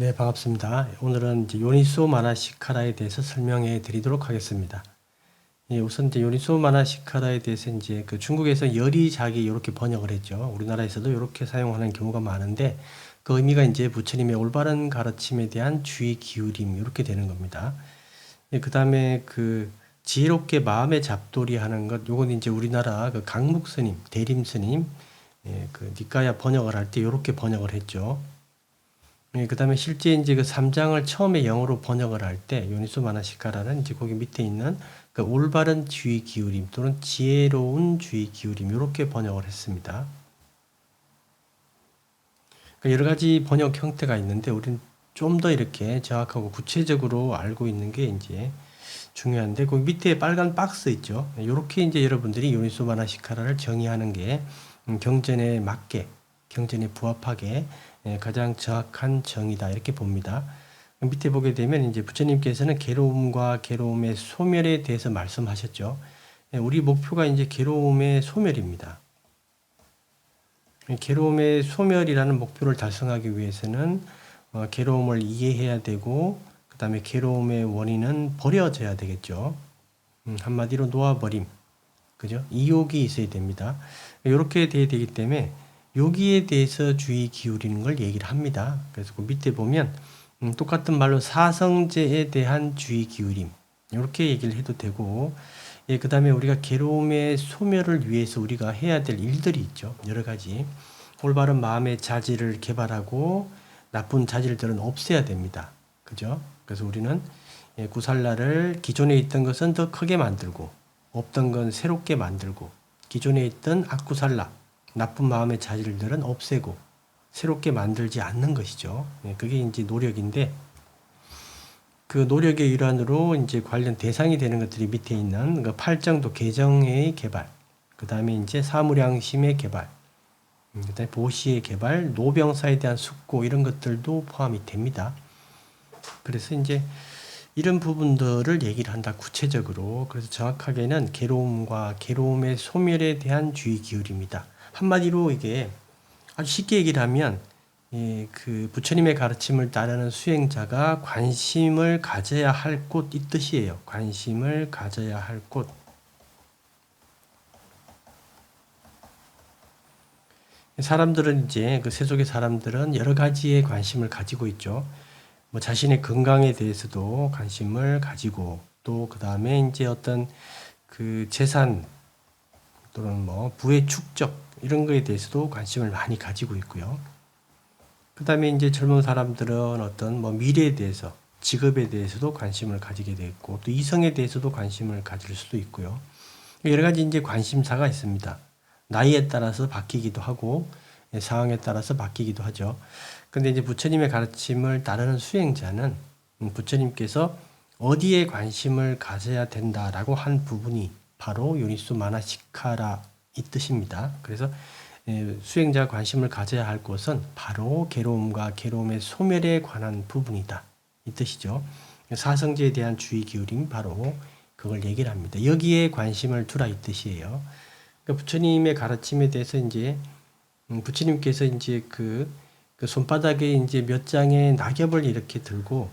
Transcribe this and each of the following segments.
네, 반갑습니다. 오늘은 요니소 마나시카라에 대해서 설명해 드리도록 하겠습니다. 예, 우선 요니소 마나시카라에 대해서 이제 그 중국에서 열이작이 이렇게 번역을 했죠. 우리나라에서도 이렇게 사용하는 경우가 많은데 그 의미가 이제 부처님의 올바른 가르침에 대한 주의 기울임 이렇게 되는 겁니다. 예, 그다음에 그 지혜롭게 마음의 잡돌이 하는 것 요건 이제 우리나라 그 강묵 스님, 대림 스님 예, 그 니까야 번역을 할 때 이렇게 번역을 했죠. 예, 그다음에 실제 이제 그 3장을 처음에 영어로 번역을 할 때 요니소 마나시카라는 이제 거기 밑에 있는 그 올바른 주의 기울임 또는 지혜로운 주의 기울임 이렇게 번역을 했습니다. 그러니까 여러 가지 번역 형태가 있는데 우리는 좀 더 이렇게 정확하고 구체적으로 알고 있는 게 이제 중요한데 거기 밑에 빨간 박스 있죠. 이렇게 이제 여러분들이 요니소 마나시카라를 정의하는 게 음, 경전에 맞게 경전에 부합하게 예, 가장 정확한 정의다 이렇게 봅니다. 밑에 보게 되면 이제 부처님께서는 괴로움과 괴로움의 소멸에 대해서 말씀하셨죠. 예, 우리 목표가 이제 괴로움의 소멸입니다. 예, 괴로움의 소멸이라는 목표를 달성하기 위해서는 어, 괴로움을 이해해야 되고 그 다음에 괴로움의 원인은 버려져야 되겠죠. 음, 한마디로 놓아버림. 그죠? 이욕이 있어야 됩니다. 이렇게 돼야 되기 때문에 여기에 대해서 주의 기울이는 걸 얘기를 합니다. 그래서 그 밑에 보면 음, 똑같은 말로 사성제에 대한 주의 기울임 이렇게 얘기를 해도 되고 예, 그 다음에 우리가 괴로움의 소멸을 위해서 우리가 해야 될 일들이 있죠. 여러 가지 올바른 마음의 자질을 개발하고 나쁜 자질들은 없애야 됩니다. 그죠? 그래서 우리는 예, 구살라를 기존에 있던 것은 더 크게 만들고 없던 건 새롭게 만들고 기존에 있던 악구살라 나쁜 마음의 자질들은 없애고 새롭게 만들지 않는 것이죠. 예, 그게 이제 노력인데 그 노력의 일환으로 이제 관련 대상이 되는 것들이 밑에 있는 그 팔정도 개정의 개발, 그 다음에 이제 사무량심의 개발, 음, 그다음에 보시의 개발, 노병사에 대한 숙고 이런 것들도 포함이 됩니다. 그래서 이제 이런 부분들을 얘기를 한다 구체적으로 그래서 정확하게는 괴로움과 괴로움의 소멸에 대한 주의 기울입니다. 한마디로 이게 아주 쉽게 얘기를 하면 예, 그 부처님의 가르침을 따르는 수행자가 관심을 가져야 할 곳 이 뜻이에요. 관심을 가져야 할 곳. 사람들은 이제 그 세속의 사람들은 여러 가지의 관심을 가지고 있죠. 뭐 자신의 건강에 대해서도 관심을 가지고 또 그 다음에 이제 어떤 그 재산 또는 뭐 부의 축적 이런 거에 대해서도 관심을 많이 가지고 있고요. 그 다음에 이제 젊은 사람들은 어떤 뭐 미래에 대해서 직업에 대해서도 관심을 가지게 되고 또 이성에 대해서도 관심을 가질 수도 있고요. 여러 가지 이제 관심사가 있습니다. 나이에 따라서 바뀌기도 하고 예, 상황에 따라서 바뀌기도 하죠. 근데 이제 부처님의 가르침을 따르는 수행자는 음, 부처님께서 어디에 관심을 가져야 된다라고 한 부분이 바로 요니수 마나시카라 이 뜻입니다. 그래서 예, 수행자 관심을 가져야 할 곳은 바로 괴로움과 괴로움의 소멸에 관한 부분이다. 이 뜻이죠. 사성제에 대한 주의 기울임 바로 그걸 얘기를 합니다. 여기에 관심을 두라 이 뜻이에요. 그러니까 부처님의 가르침에 대해서 이제 음, 부처님께서 이제 그, 그 손바닥에 이제 몇 장의 낙엽을 이렇게 들고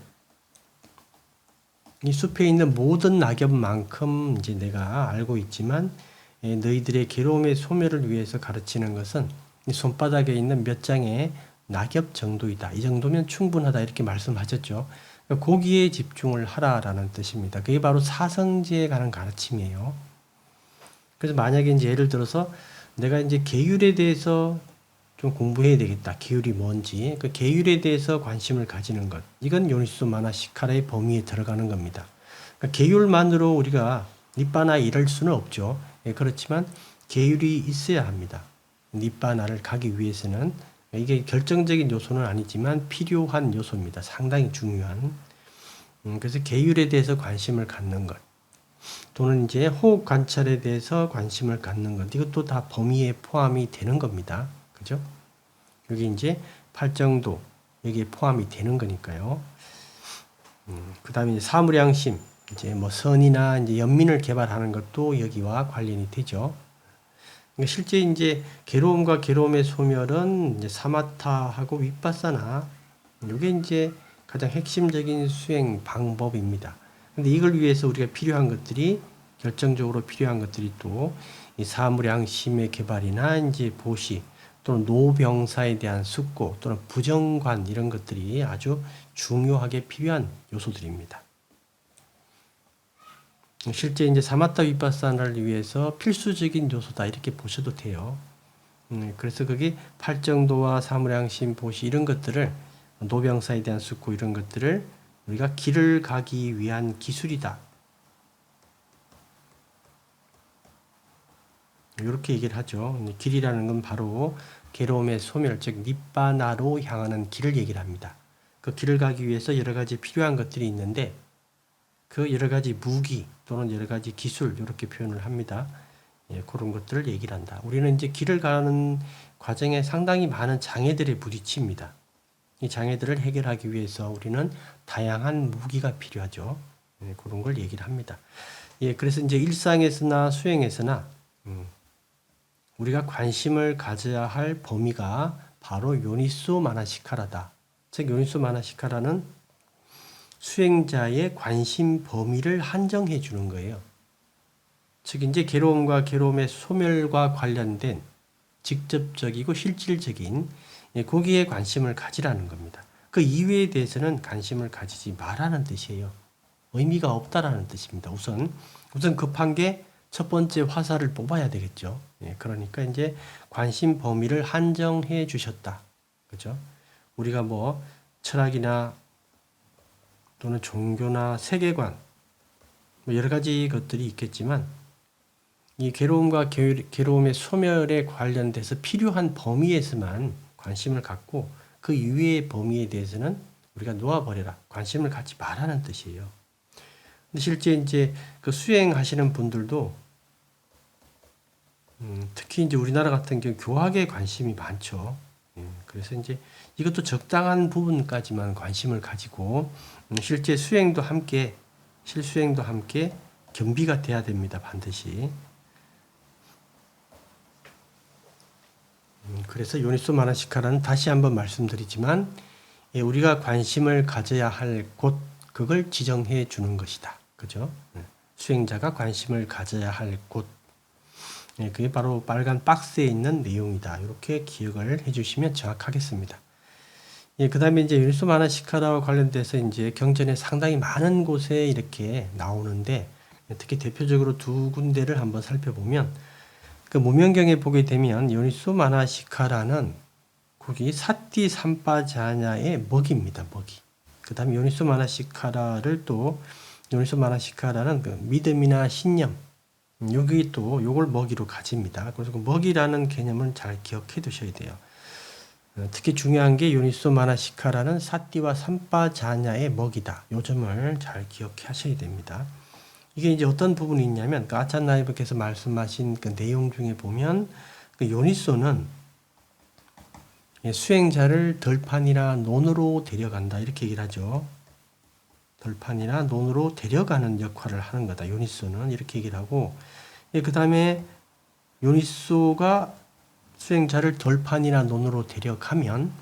이 숲에 있는 모든 낙엽만큼 이제 내가 알고 있지만 예, 너희들의 괴로움의 소멸을 위해서 가르치는 것은 이 손바닥에 있는 몇 장의 낙엽 정도이다. 이 정도면 충분하다. 이렇게 말씀하셨죠. 그러니까 거기에 집중을 하라라는 뜻입니다. 그게 바로 사성제에 관한 가르침이에요. 그래서 만약에 이제 예를 들어서 내가 이제 계율에 대해서 좀 공부해야 되겠다. 계율이 뭔지. 그 계율에 대해서 관심을 가지는 것. 이건 요니스 마나 시카라의 범위에 들어가는 겁니다. 그러니까 계율만으로 우리가 니빠나 이럴 수는 없죠. 예, 그렇지만 계율이 있어야 합니다. 니빠나를 가기 위해서는 이게 결정적인 요소는 아니지만 필요한 요소입니다. 상당히 중요한. 음, 그래서 계율에 대해서 관심을 갖는 것. 또는 이제 호흡 관찰에 대해서 관심을 갖는 것. 이것도 다 범위에 포함이 되는 겁니다. 그죠? 여기 이제 팔정도 여기에 포함이 되는 거니까요. 음, 그 다음에 사무량심. 이제 뭐 선이나 이제 연민을 개발하는 것도 여기와 관련이 되죠. 그러니까 실제 이제 괴로움과 괴로움의 소멸은 이제 사마타하고 윗바사나 이게 이제 가장 핵심적인 수행 방법입니다. 근데 이걸 위해서 우리가 필요한 것들이 결정적으로 필요한 것들이 또 이 사물양심의 개발이나 이제 보시 또는 노병사에 대한 숙고 또는 부정관 이런 것들이 아주 중요하게 필요한 요소들입니다. 실제 이제 사마타 위파사나를 위해서 필수적인 요소다 이렇게 보셔도 돼요. 음, 그래서 그게 팔정도와 사물양심 보시 이런 것들을 노병사에 대한 숙고 이런 것들을 우리가 길을 가기 위한 기술이다. 이렇게 얘기를 하죠. 길이라는 건 바로 괴로움의 소멸, 즉 니바나로 향하는 길을 얘기를 합니다. 그 길을 가기 위해서 여러 가지 필요한 것들이 있는데 그 여러 가지 무기 또는 여러 가지 기술 이렇게 표현을 합니다. 예, 그런 것들을 얘기를 한다. 우리는 이제 길을 가는 과정에 상당히 많은 장애들에 부딪힙니다. 이 장애들을 해결하기 위해서 우리는 다양한 무기가 필요하죠. 예, 그런 걸 얘기를 합니다. 예, 그래서 이제 일상에서나 수행에서나 음, 우리가 관심을 가져야 할 범위가 바로 요니소 마나시카라다. 즉 요니소 마나시카라는 수행자의 관심 범위를 한정해 주는 거예요. 즉 이제 괴로움과 괴로움의 소멸과 관련된 직접적이고 실질적인 예, 거기에 관심을 가지라는 겁니다. 그 이외에 대해서는 관심을 가지지 말라는 뜻이에요. 의미가 없다라는 뜻입니다. 우선 우선 급한 게 첫 번째 화살을 뽑아야 되겠죠. 예, 그러니까 이제 관심 범위를 한정해 주셨다. 그죠? 우리가 뭐 철학이나 또는 종교나 세계관 뭐 여러 가지 것들이 있겠지만 이 괴로움과 괴로움의 소멸에 관련돼서 필요한 범위에서만 관심을 갖고 그 이외의 범위에 대해서는 우리가 놓아버려라. 관심을 갖지 말라는 뜻이에요. 근데 실제 이제 그 수행하시는 분들도 음, 특히 이제 우리나라 같은 경우 교학에 관심이 많죠. 예, 그래서 이제 이것도 적당한 부분까지만 관심을 가지고 음, 실제 수행도 함께 실수행도 함께 겸비가 돼야 됩니다. 반드시. 음, 그래서 요니소 마나시카라는 다시 한번 말씀드리지만 예, 우리가 관심을 가져야 할 곳 그걸 지정해 주는 것이다. 그죠? 예, 수행자가 관심을 가져야 할 곳. 예, 그게 바로 빨간 박스에 있는 내용이다. 이렇게 기억을 해주시면 정확하겠습니다. 예, 그 다음에 이제 율소 마나시카라와 관련돼서 이제 경전에 상당히 많은 곳에 이렇게 나오는데 특히 대표적으로 두 군데를 한번 살펴보면 그 무명경에 보게 되면 요니소 마나시카라는 거기 사띠 삼바자냐의 먹입니다. 먹이. 그 다음에 요니소 마나시카라를 또 요니소 마나시카라는 그 믿음이나 신념 여기 또 요걸 먹이로 가집니다. 그래서 그 먹이라는 개념을 잘 기억해 두셔야 돼요. 어, 특히 중요한 게 요니소 마나시카라는 사띠와 삼바 자냐의 먹이다. 요 점을 잘 기억하셔야 됩니다. 이게 이제 어떤 부분이 있냐면 그 아찬나이브께서 말씀하신 그 내용 중에 보면 그 요니소는 수행자를 덜판이나 논으로 데려간다 이렇게 얘기를 하죠. 덜판이나 논으로 데려가는 역할을 하는 거다. 요니소는 이렇게 얘기를 하고 예, 그 다음에 요니소가 수행자를 덜판이나 논으로 데려가면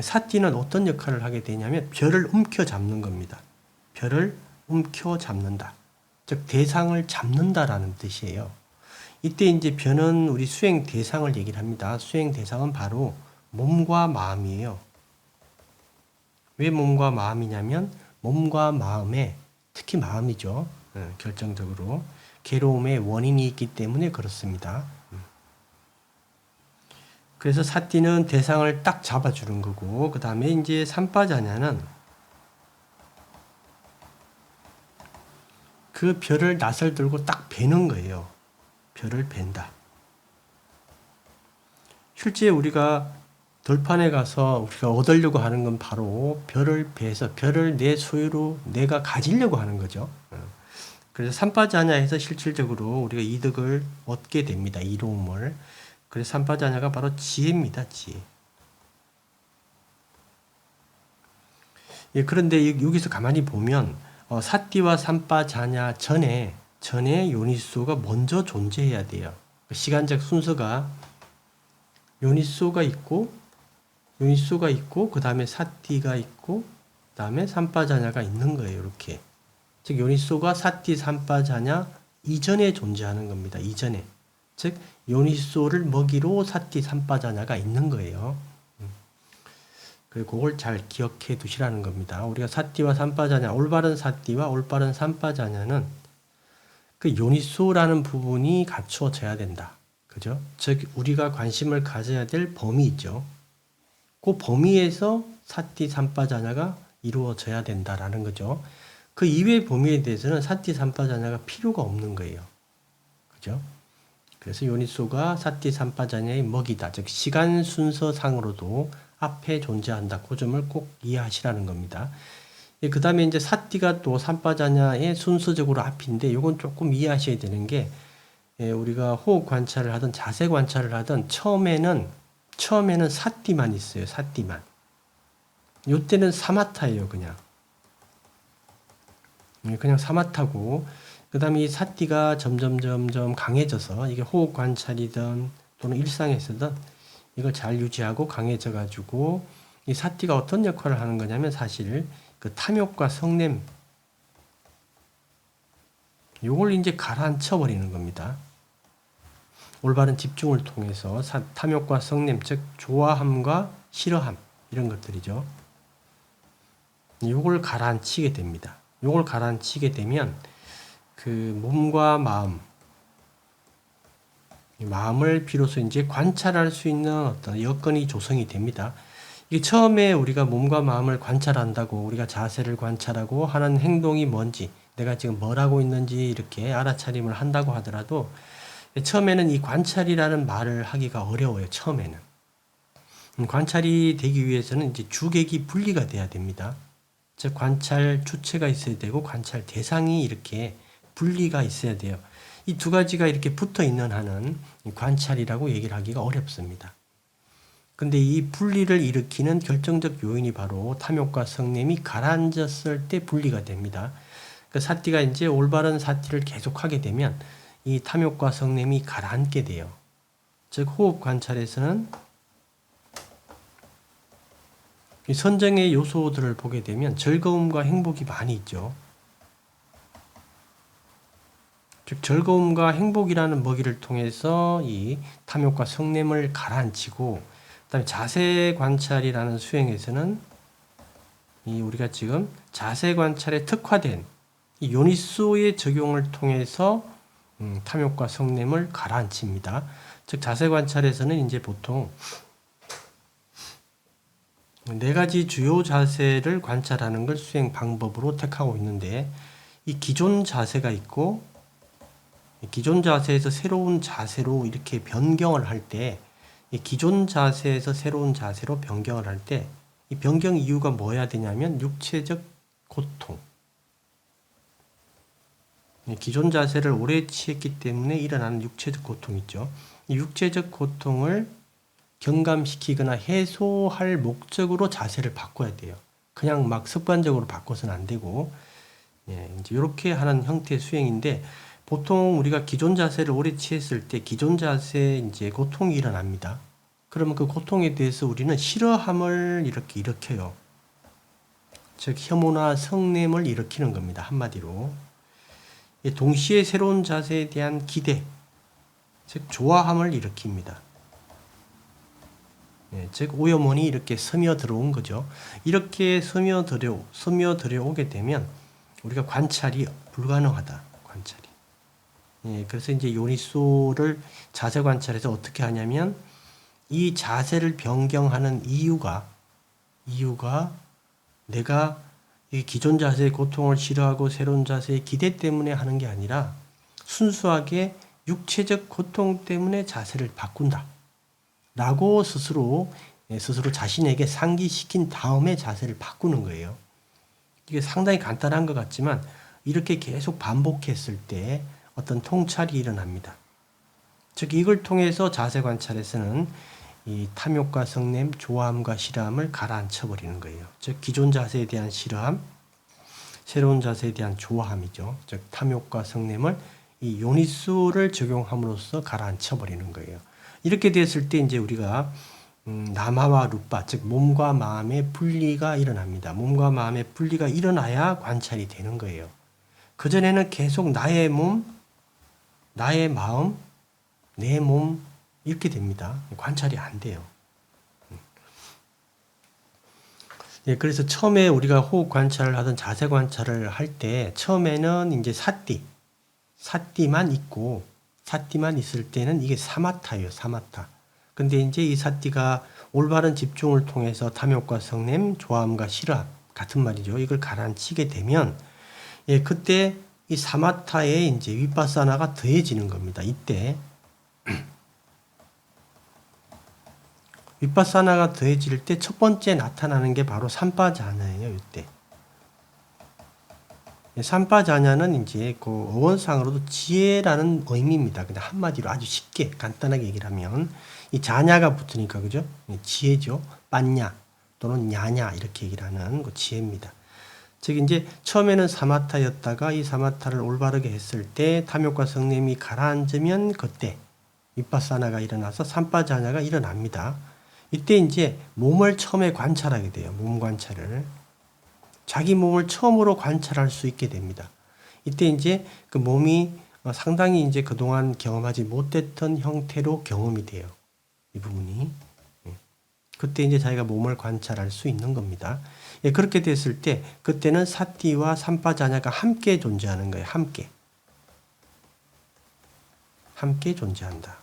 사띠는 어떤 역할을 하게 되냐면 별을 움켜 잡는 겁니다. 별을 움켜 잡는다. 즉 대상을 잡는다라는 뜻이에요. 이때 이제 변은 우리 수행 대상을 얘기를 합니다. 수행 대상은 바로 몸과 마음이에요. 왜 몸과 마음이냐면 몸과 마음에 특히 마음이죠. 예, 결정적으로 괴로움의 원인이 있기 때문에 그렇습니다. 음. 그래서 사띠는 대상을 딱 잡아주는 거고 그 다음에 이제 삼바자냐는 그 별을 낯을 들고 딱 베는 거예요. 별을 벤다. 실제 우리가 돌판에 가서 우리가 얻으려고 하는 건 바로 별을 베서 별을 내 소유로 내가 가지려고 하는 거죠. 어. 그래서 삼파자냐에서 실질적으로 우리가 이득을 얻게 됩니다. 이로움을. 그래서 삼파자냐가 바로 지혜입니다. 지혜. 예, 그런데 여기서 가만히 보면 어, 사띠와 삼파자냐 전에 전에 요니소가 먼저 존재해야 돼요. 시간적 순서가 요니소가 있고 요니소가 있고 그 다음에 사띠가 있고 그 다음에 삼빠자냐가 있는 거예요. 이렇게 즉 요니소가 사띠 삼빠자냐 이전에 존재하는 겁니다. 이전에 즉 요니소를 먹이로 사띠 삼빠자냐가 있는 거예요. 음. 그리고 그걸 잘 기억해 두시라는 겁니다. 우리가 사띠와 삼빠자냐 올바른 사띠와 올바른 삼빠자냐는 그 요니소라는 부분이 갖추어져야 된다. 그죠? 즉 우리가 관심을 가져야 될 범위 있죠. 그 범위에서 사띠 삼빠자냐가 이루어져야 된다라는 거죠. 그 이외의 범위에 대해서는 사띠 삼빠자냐가 필요가 없는 거예요. 그죠? 그래서 요니소가 사띠 삼빠자냐의 먹이다. 즉 시간 순서상으로도 앞에 존재한다. 그 점을 꼭 이해하시라는 겁니다. 그 다음에 이제 사띠가 또 삼빠자냐의 순서적으로 앞인데 이건 조금 이해하셔야 되는 게 예, 우리가 호흡 관찰을 하든 자세 관찰을 하든 처음에는 처음에는 사띠만 있어요. 사띠만. 요때는 사마타예요, 그냥. 예, 그냥 사마타고 그다음에 이 사띠가 점점 점점 강해져서 이게 호흡 관찰이든 또는 일상에서든 이걸 잘 유지하고 강해져 가지고 이 사띠가 어떤 역할을 하는 거냐면 사실 그 탐욕과 성냄 요걸 이제 가라앉혀 버리는 겁니다. 올바른 집중을 통해서 사, 탐욕과 성냄 즉 좋아함과 싫어함 이런 것들이죠. 요걸 가라앉히게 됩니다. 요걸 가라앉히게 되면 그 몸과 마음 이 마음을 비로소 이제 관찰할 수 있는 어떤 여건이 조성이 됩니다. 이게 처음에 우리가 몸과 마음을 관찰한다고 우리가 자세를 관찰하고 하는 행동이 뭔지 내가 지금 뭘 하고 있는지 이렇게 알아차림을 한다고 하더라도 처음에는 이 관찰이라는 말을 하기가 어려워요. 처음에는 음, 관찰이 되기 위해서는 이제 주객이 분리가 돼야 됩니다. 즉 관찰 주체가 있어야 되고 관찰 대상이 이렇게 분리가 있어야 돼요. 이 두 가지가 이렇게 붙어 있는 한은 관찰이라고 얘기를 하기가 어렵습니다. 근데 이 분리를 일으키는 결정적 요인이 바로 탐욕과 성냄이 가라앉았을 때 분리가 됩니다. 그 사띠가 이제 올바른 사띠를 계속하게 되면 이 탐욕과 성냄이 가라앉게 돼요. 즉 호흡 관찰에서는 이 선정의 요소들을 보게 되면 즐거움과 행복이 많이 있죠. 즉 즐거움과 행복이라는 먹이를 통해서 이 탐욕과 성냄을 가라앉히고 그다음에 자세 관찰이라는 수행에서는 이 우리가 지금 자세 관찰에 특화된 이 요니소의 적용을 통해서 음, 탐욕과 성냄을 가라앉힙니다. 즉 자세 관찰에서는 이제 보통 네 가지 주요 자세를 관찰하는 걸 수행 방법으로 택하고 있는데 이 기존 자세가 있고 기존 자세에서 새로운 자세로 이렇게 변경을 할때이 기존 자세에서 새로운 자세로 변경을 할 때 이 변경 이유가 뭐야 되냐면 육체적 고통 기존 자세를 오래 취했기 때문에 일어나는 육체적 고통 있죠. 이 육체적 고통을 경감시키거나 해소할 목적으로 자세를 바꿔야 돼요. 그냥 막 습관적으로 바꿔서는 안 되고, 예, 이제 이렇게 하는 형태의 수행인데, 보통 우리가 기존 자세를 오래 취했을 때 기존 자세에 이제 고통이 일어납니다. 그러면 그 고통에 대해서 우리는 싫어함을 이렇게 일으켜요. 즉, 혐오나 성냄을 일으키는 겁니다. 한마디로. 동시에 새로운 자세에 대한 기대, 즉 좋아함을 일으킵니다. 예, 즉 오염원이 이렇게 스며들어온 거죠. 이렇게 스며들어 스며들어오게 되면 우리가 관찰이 불가능하다. 관찰이. 예, 그래서 이제 요니소를 자세 관찰에서 어떻게 하냐면 이 자세를 변경하는 이유가 이유가 내가 이 기존 자세의 고통을 싫어하고 새로운 자세의 기대 때문에 하는 게 아니라 순수하게 육체적 고통 때문에 자세를 바꾼다. 라고 스스로, 예, 스스로 자신에게 상기시킨 다음에 자세를 바꾸는 거예요. 이게 상당히 간단한 것 같지만 이렇게 계속 반복했을 때 어떤 통찰이 일어납니다. 즉, 이걸 통해서 자세 관찰에서는 이 탐욕과 성냄, 좋아함과 싫어함을 가라앉혀 버리는 거예요. 즉 기존 자세에 대한 싫어함, 새로운 자세에 대한 좋아함이죠. 즉 탐욕과 성냄을 이 요니수를 적용함으로써 가라앉혀 버리는 거예요. 이렇게 됐을 때 이제 우리가 음, 남하와 루파, 즉 몸과 마음의 분리가 일어납니다. 몸과 마음의 분리가 일어나야 관찰이 되는 거예요. 그 전에는 계속 나의 몸, 나의 마음, 내 몸 이렇게 됩니다. 관찰이 안 돼요. 예, 그래서 처음에 우리가 호흡 관찰을 하던 자세 관찰을 할 때 처음에는 이제 사띠, 사띠만 있고 사띠만 있을 때는 이게 사마타예요, 사마타. 근데 이제 이 사띠가 올바른 집중을 통해서 탐욕과 성냄, 좋아함과 싫어함 같은 말이죠. 이걸 가라앉히게 되면 예, 그때 이 사마타에 이제 윗바사나가 더해지는 겁니다. 이때 윗바사나가 더해질 때 첫 번째 나타나는 게 바로 삼바자냐예요. 이때 삼바자냐는 이제 그 어원상으로도 지혜라는 의미입니다. 그냥 한마디로 아주 쉽게 간단하게 얘기를 하면 이 자냐가 붙으니까 그죠? 지혜죠. 빤냐 또는 야냐 이렇게 얘기를 하는 그 지혜입니다. 즉 이제 처음에는 사마타였다가 이 사마타를 올바르게 했을 때 탐욕과 성냄이 가라앉으면 그때 윗바사나가 일어나서 삼바자냐가 일어납니다. 이때 이제 몸을 처음에 관찰하게 돼요. 몸 관찰을. 자기 몸을 처음으로 관찰할 수 있게 됩니다. 이때 이제 그 몸이 상당히 이제 그동안 경험하지 못했던 형태로 경험이 돼요. 이 부분이. 예. 그때 이제 자기가 몸을 관찰할 수 있는 겁니다. 예, 그렇게 됐을 때 그때는 사띠와 삼파 자냐가 함께 존재하는 거예요. 함께. 함께 존재한다.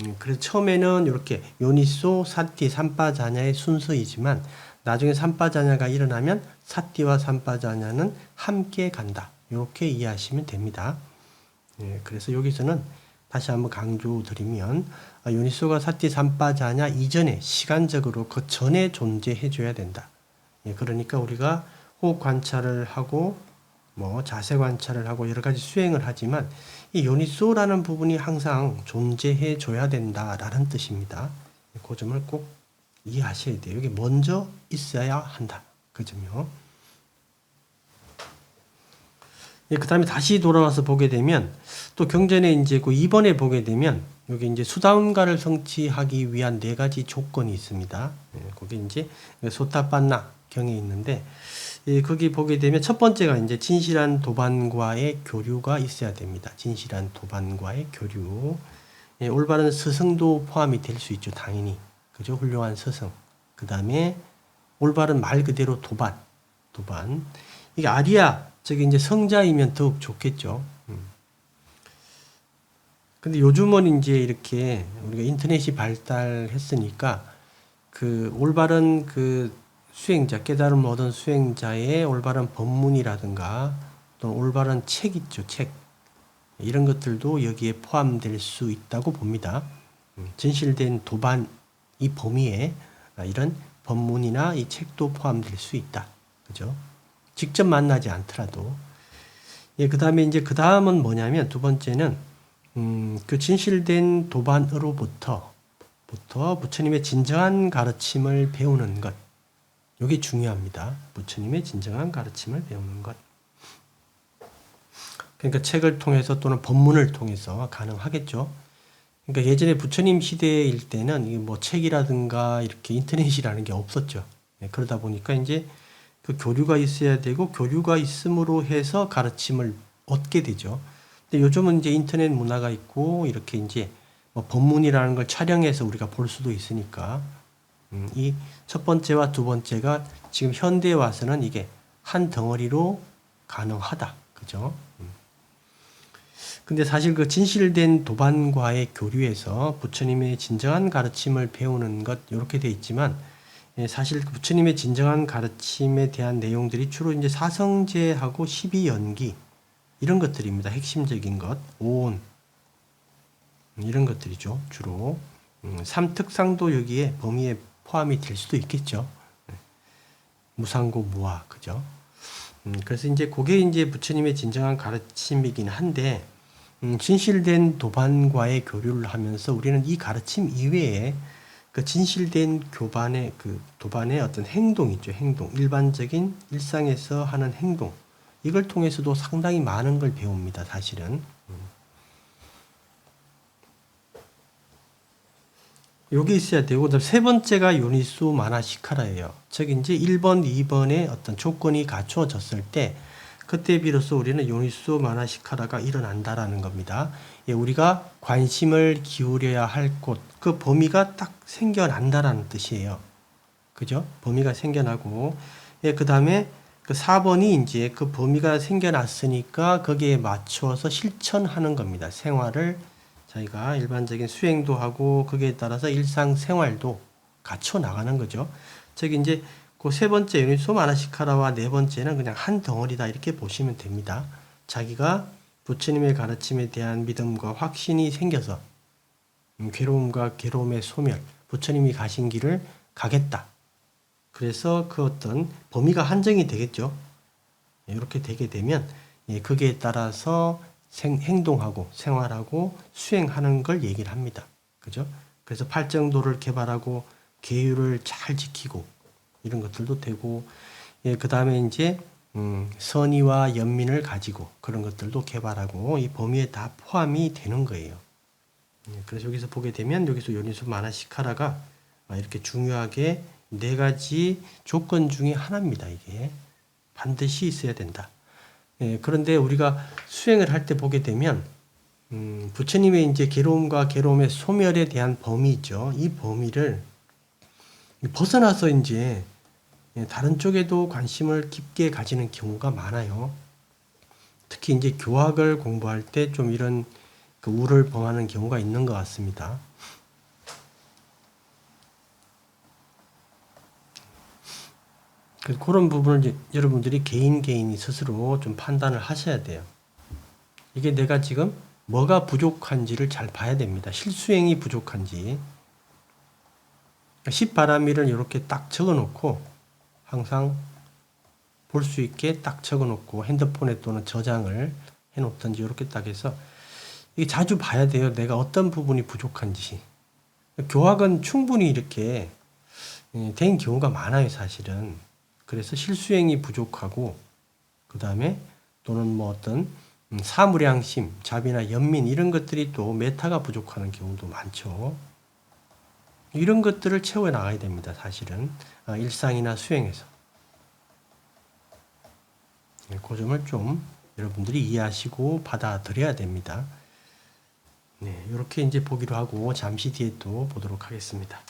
음, 그래서 처음에는 이렇게 요니소, 사띠, 삼파 자냐의 순서이지만 나중에 삼파 자냐가 일어나면 사띠와 삼파 자냐는 함께 간다. 이렇게 이해하시면 됩니다. 예, 그래서 여기서는 다시 한번 강조드리면 아, 요니소가 사띠 삼파자냐 이전에 시간적으로 그 전에 존재해 줘야 된다. 예, 그러니까 우리가 호흡 관찰을 하고 뭐 자세 관찰을 하고 여러 가지 수행을 하지만 이 요니소라는 부분이 항상 존재해 줘야 된다라는 뜻입니다. 그 점을 꼭 이해하셔야 돼요. 이게 먼저 있어야 한다. 그 점요. 예, 그 다음에 다시 돌아와서 보게 되면 또 경전에 이제 그 2번에 보게 되면 여기 이제 수다운가를 성취하기 위한 네 가지 조건이 있습니다. 예, 그게 이제 소타빤나 경에 있는데 예, 거기 보게 되면 첫 번째가 이제 진실한 도반과의 교류가 있어야 됩니다. 진실한 도반과의 교류. 예, 올바른 스승도 포함이 될 수 있죠, 당연히. 그죠? 훌륭한 스승. 그 다음에 올바른 말 그대로 도반. 도반. 이게 아리아, 저기 이제 성자이면 더욱 좋겠죠. 음. 근데 요즘은 이제 이렇게 우리가 인터넷이 발달했으니까 그 올바른 그 수행자, 깨달음 얻은 수행자의 올바른 법문이라든가 또 올바른 책 있죠, 책. 이런 것들도 여기에 포함될 수 있다고 봅니다. 음, 진실된 도반 이 범위에 이런 법문이나 이 책도 포함될 수 있다. 그죠? 직접 만나지 않더라도. 예, 그 다음에 이제 그 다음은 뭐냐면 두 번째는, 음, 그 진실된 도반으로부터, 부터 부처님의 진정한 가르침을 배우는 것. 이게 중요합니다. 부처님의 진정한 가르침을 배우는 것. 그러니까 책을 통해서 또는 법문을 통해서 가능하겠죠. 그러니까 예전에 부처님 시대일 때는 뭐 책이라든가 이렇게 인터넷이라는 게 없었죠. 네, 그러다 보니까 이제 그 교류가 있어야 되고 교류가 있음으로 해서 가르침을 얻게 되죠. 근데 요즘은 이제 인터넷 문화가 있고 이렇게 이제 뭐 법문이라는 걸 촬영해서 우리가 볼 수도 있으니까 음, 이첫 번째와 두 번째가 지금 현대에 와서는 이게 한 덩어리로 가능하다. 그죠? 음. 근데 사실 그 진실된 도반과의 교류에서 부처님의 진정한 가르침을 배우는 것 이렇게 돼 있지만 예, 사실 그 부처님의 진정한 가르침에 대한 내용들이 주로 이제 사성제하고 십이연기 이런 것들입니다. 핵심적인 것, 오온 이런 것들이죠. 주로 음, 삼특상도 여기에 범위에 포함이 될 수도 있겠죠. 네. 무상고 무아 그죠? 음, 그래서 이제 그게 이제 부처님의 진정한 가르침이긴 한데 음, 진실된 도반과의 교류를 하면서 우리는 이 가르침 이외에 그 진실된 교반의 그 도반의 어떤 행동 있죠 행동 일반적인 일상에서 하는 행동 이걸 통해서도 상당히 많은 걸 배웁니다 사실은 요게 있어야 되고 그다음 세 번째가 요니수 마나시카라예요. 즉 이제 1번, 2번의 어떤 조건이 갖추어졌을 때 그때 비로소 우리는 요니수 마나시카라가 일어난다라는 겁니다. 예, 우리가 관심을 기울여야 할 곳, 그 범위가 딱 생겨난다라는 뜻이에요. 그죠? 범위가 생겨나고 예, 그다음에 그 4번이 이제 그 범위가 생겨났으니까 거기에 맞추어서 실천하는 겁니다. 생활을 저희가 일반적인 수행도 하고 거기에 따라서 일상 생활도 갖춰 나가는 거죠. 즉 이제 그 세 번째 유니소 마나시카라와 네 번째는 그냥 한 덩어리다 이렇게 보시면 됩니다. 자기가 부처님의 가르침에 대한 믿음과 확신이 생겨서 음, 괴로움과 괴로움의 소멸, 부처님이 가신 길을 가겠다. 그래서 그 어떤 범위가 한정이 되겠죠. 예, 이렇게 되게 되면 예, 거기에 따라서 생- 행동하고 생활하고 수행하는 걸 얘기를 합니다. 그죠? 그래서 팔정도를 개발하고 계율을 잘 지키고 이런 것들도 되고 예, 그 다음에 이제 음, 선의와 연민을 가지고 그런 것들도 개발하고 이 범위에 다 포함이 되는 거예요. 예, 그래서 여기서 보게 되면 여기서 요니수 마나시카라가 아, 이렇게 중요하게 네 가지 조건 중에 하나입니다. 이게 반드시 있어야 된다. 예, 그런데 우리가 수행을 할 때 보게 되면 음, 부처님의 이제 괴로움과 괴로움의 소멸에 대한 범위 있죠. 이 범위를 벗어나서 이제 예, 다른 쪽에도 관심을 깊게 가지는 경우가 많아요. 특히 이제 교학을 공부할 때 좀 이런 그 우를 범하는 경우가 있는 것 같습니다. 그 그런 부분을 이제 여러분들이 개인 개인이 스스로 좀 판단을 하셔야 돼요. 이게 내가 지금 뭐가 부족한지를 잘 봐야 됩니다. 실수행이 부족한지. 십바라밀을 이렇게 딱 적어 놓고 항상 볼 수 있게 딱 적어 놓고 핸드폰에 또는 저장을 해 놓든지 이렇게 딱 해서 이게 자주 봐야 돼요. 내가 어떤 부분이 부족한지. 교학은 충분히 이렇게 예, 된 경우가 많아요, 사실은. 그래서 실수행이 부족하고 그 다음에 또는 뭐 어떤 음, 사무량심, 자비나 연민 이런 것들이 또 메타가 부족하는 경우도 많죠. 이런 것들을 채워 나가야 됩니다. 사실은 아, 일상이나 수행에서 네, 그 점을 좀 여러분들이 이해하시고 받아들여야 됩니다. 네, 이렇게 이제 보기로 하고 잠시 뒤에 또 보도록 하겠습니다.